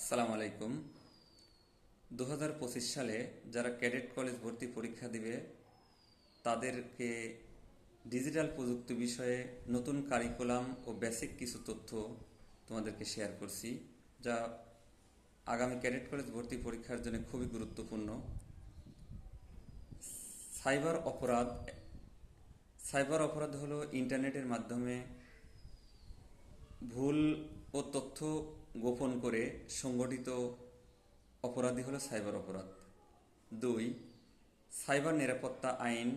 আসসালামু আলাইকুম। দু হাজার পঁচিশ সালে যারা ক্যাডেট কলেজ ভর্তি পরীক্ষা দিবে, তাদেরকে ডিজিটাল প্রযুক্তি বিষয়ে নতুন কারিকুলাম ও বেসিক কিছু তথ্য তোমাদেরকে শেয়ার করছি, যা আগামী ক্যাডেট কলেজ ভর্তি পরীক্ষার জন্য খুবই গুরুত্বপূর্ণ। সাইবার অপরাধ সাইবার অপরাধ হলো ইন্টারনেটের মাধ্যমে ভুল ও তথ্য গোপন করে সংগঠিত অপরাধী হলো সাইবার অপরাধ। দুই, সাইবার নিরাপত্তা আইন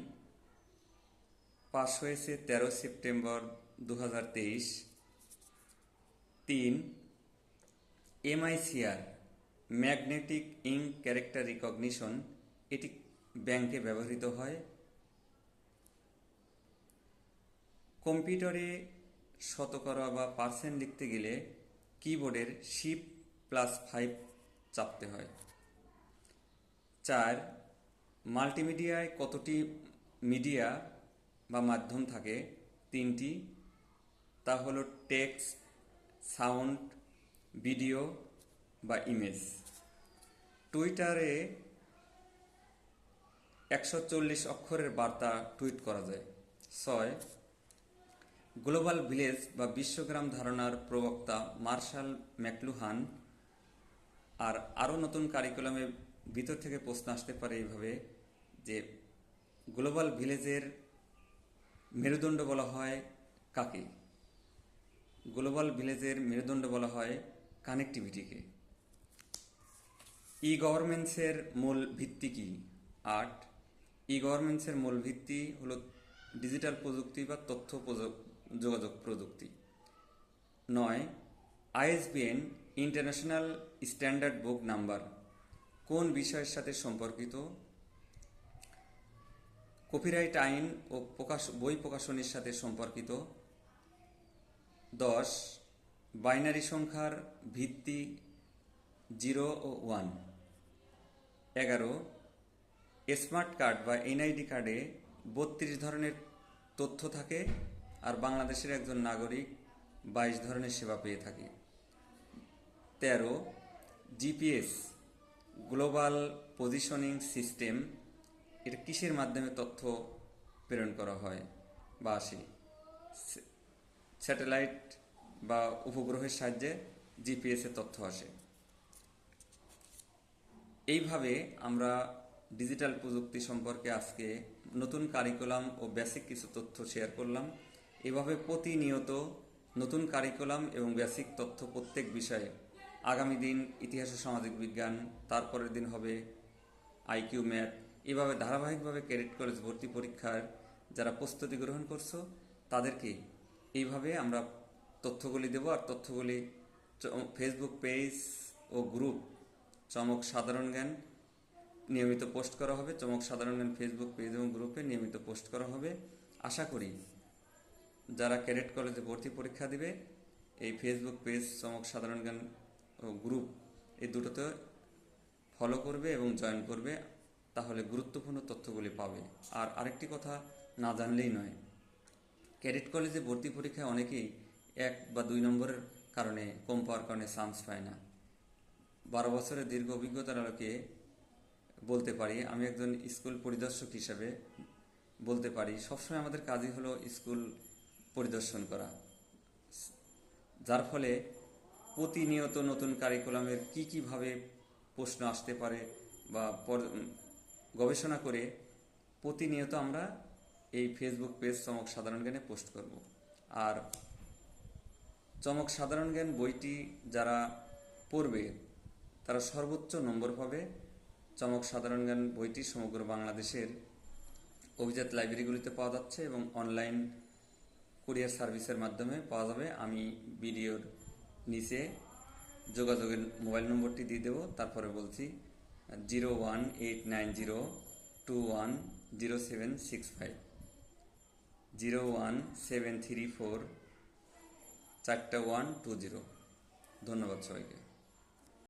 পাশ হয়েছে তেরো সেপ্টেম্বর দু হাজার তেইশ। তিন, MICR, magnetic ink character recognition, এটি ব্যাংকে ব্যবহৃত হয়। কম্পিউটারে শতকরা বা পার্সেন্ট লিখতে গেলে কিবোর্ডের শিপ প্লাস ফাইভ চাপতে হয়। চার মাল্টিমিডিয়ায় কতটি মিডিয়া বা মাধ্যম থাকে? তিনটি, তা হলো টেক্সট সাউন্ড ভিডিও বা ইমেজ টুইটারে একশো চল্লিশ অক্ষরের বার্তা টুইট করা যায়। ছয় গ্লোবাল ভিলেজ বা বিশ্বগ্রাম ধারণার প্রবক্তা মার্শাল ম্যাকলুহান আর আরও নতুন কারিকুলামে ভিতর থেকে প্রশ্ন আসতে পারে এইভাবে যে গ্লোবাল ভিলেজের মেরুদণ্ড বলা হয় কাকে? গ্লোবাল ভিলেজের মেরুদণ্ড বলা হয় কানেক্টিভিটিকে। ই গভর্নেন্সের মূল ভিত্তি কি? আট, ই গভর্নেন্সের মূল ভিত্তি হলো ডিজিটাল প্রযুক্তি বা তথ্য যোগাযোগ প্রযুক্তি। নয়, ISBN international standard book number কোন বিষয়ের সাথে সম্পর্কিত? কপিরাইট আইন ও প্রকাশ, বই প্রকাশনের সাথে সম্পর্কিত। দশ, বাইনারি সংখ্যার ভিত্তি জিরো ও ওয়ান। এগারো, স্মার্ট কার্ড বা এনআইডি কার্ডে বত্রিশ ধরনের তথ্য থাকে। আর বাংলাদেশের একজন নাগরিক বাইশ ধরনের সেবা পেয়ে থাকে। তেরো, জিপিএস, গ্লোবাল পজিশনিং সিস্টেম, এটা কিসের মাধ্যমে তথ্য প্রেরণ করা হয় বা আসে? স্যাটেলাইট বা উপগ্রহের সাহায্যে জিপিএস এর তথ্য আসে। এইভাবে আমরা ডিজিটাল প্রযুক্তি সম্পর্কে আজকে নতুন কারিকুলাম ও বেসিক কিছু তথ্য শেয়ার করলাম। এভাবে প্রতিনিয়ত নতুন কারিকুলাম এবং বেসিক তথ্য প্রত্যেক বিষয়ে আগামী দিন ইতিহাস সামাজিক বিজ্ঞান, তারপরের দিন হবে আইকিউ ম্যাথ এভাবে ধারাবাহিকভাবে ক্যাডেট কলেজ ভর্তি পরীক্ষার যারা প্রস্তুতি গ্রহণ করছ, তাদেরকে এইভাবে আমরা তথ্যগুলি দেব আর তথ্যগুলি ফেসবুক পেজ ও গ্রুপ চমক সাধারণ জ্ঞান নিয়মিত পোস্ট করা হবে, চমক সাধারণ জ্ঞান ফেসবুক পেজ এবং গ্রুপে নিয়মিত পোস্ট করা হবে। আশা করি যারা ক্যাডেট কলেজে ভর্তি পরীক্ষা দিবে, এই ফেসবুক পেজ চমক সাধারণ জ্ঞান ও গ্রুপ এই দুটোতে ফলো করবে এবং জয়েন করবে, তাহলে গুরুত্বপূর্ণ তথ্যগুলি পাবে। আর আরেকটি কথা না জানলেই নয়, ক্যাডেট কলেজে ভর্তি পরীক্ষায় অনেকেই এক বা দুই নম্বরের কারণে কম পাওয়ার কারণে চান্স পায় না। বারো বছরের দীর্ঘ অভিজ্ঞতার আলোকে বলতে পারি, আমি একজন স্কুল পরিদর্শক হিসেবে বলতে পারি, সবসময় আমাদের কাজই হলো স্কুল পরিদর্শন করা। যার ফলে প্রতিনিয়ত নতুন কারিকুলামের কি কীভাবে প্রশ্ন আসতে পারে বা গবেষণা করে প্রতিনিয়ত আমরা এই ফেসবুক পেজ চমক সাধারণ জ্ঞানে পোস্ট করব। আর চমক সাধারণ জ্ঞান বইটি যারা পড়বে, তারা সর্বোচ্চ নম্বর পাবে চমক সাধারণ জ্ঞান বইটি সমগ্র বাংলাদেশের অভিজাত লাইব্রেরিগুলিতে পাওয়া যাচ্ছে এবং অনলাইন কুরিয়ার সার্ভিসের মাধ্যমে পাওয়া যাবে। আমি ভিডিওর নিচে যোগাযোগের মোবাইল নম্বরটি দিয়ে দেবো। তারপরে বলছি, zero one eight nine zero two one zero seven six five. Zero one seven three four চারটা ওয়ান টু জিরো। ধন্যবাদ সবাইকে।